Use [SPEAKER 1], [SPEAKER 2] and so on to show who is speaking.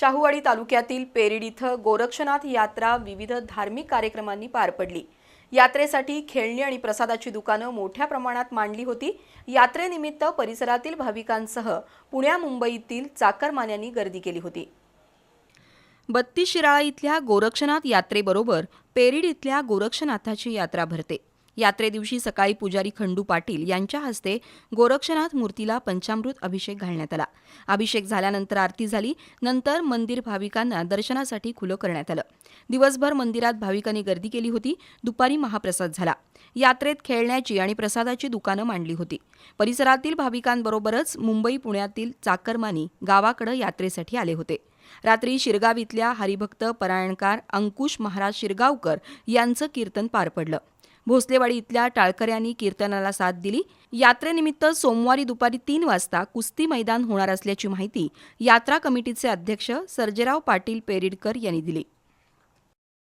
[SPEAKER 1] शाहूवाडी तालुक्यातील पेरीड इथं गोरक्षनाथ यात्रा विविध धार्मिक कार्यक्रमांनी पार पडली. यात्रेसाठी खेळणी आणि प्रसादाची दुकानं मोठ्या प्रमाणात मांडली होती. यात्रेनिमित्त परिसरातील भाविकांसह पुण्या मुंबईतील चाकरमान्यांनी गर्दी केली होती. बत्ती शिराळा इथल्या गोरक्षनाथ यात्रेबरोबर पेरीड इथल्या गोरक्षनाथाची यात्रा भरते. यात्रेदिवशी सकाळी पुजारी खंडू पाटील यांच्या हस्ते गोरक्षनाथ मूर्तीला पंचामृत अभिषेक घालण्यात आला. अभिषेक झाल्यानंतर आरती झाली नंतर मंदिर भाविकांना दर्शनासाठी खुलं करण्यात आलं. दिवसभर मंदिरात भाविकांनी गर्दी केली होती दुपारी महाप्रसाद झाला. यात्रेत खेळण्याची आणि प्रसादाची दुकानं मांडली होती. परिसरातील भाविकांबरोबरच मुंबई पुण्यातील चाकरमानी गावाकडे यात्रेसाठी आले होते. रात्री शिरगाव इथल्या हरिभक्त परायणकार अंकुश महाराज शिरगावकर यांचं कीर्तन पार पडलं. भोसलेवाडी इथल्या टाळकऱ्यांनी कीर्तनाला साथ दिली. यात्रेनिमित्त सोमवारी दुपारी तीन वाजता कुस्ती मैदान होणार असल्याची माहिती यात्रा कमिटीचे अध्यक्ष सर्जेराव पाटील पेरिडकर यांनी दिली.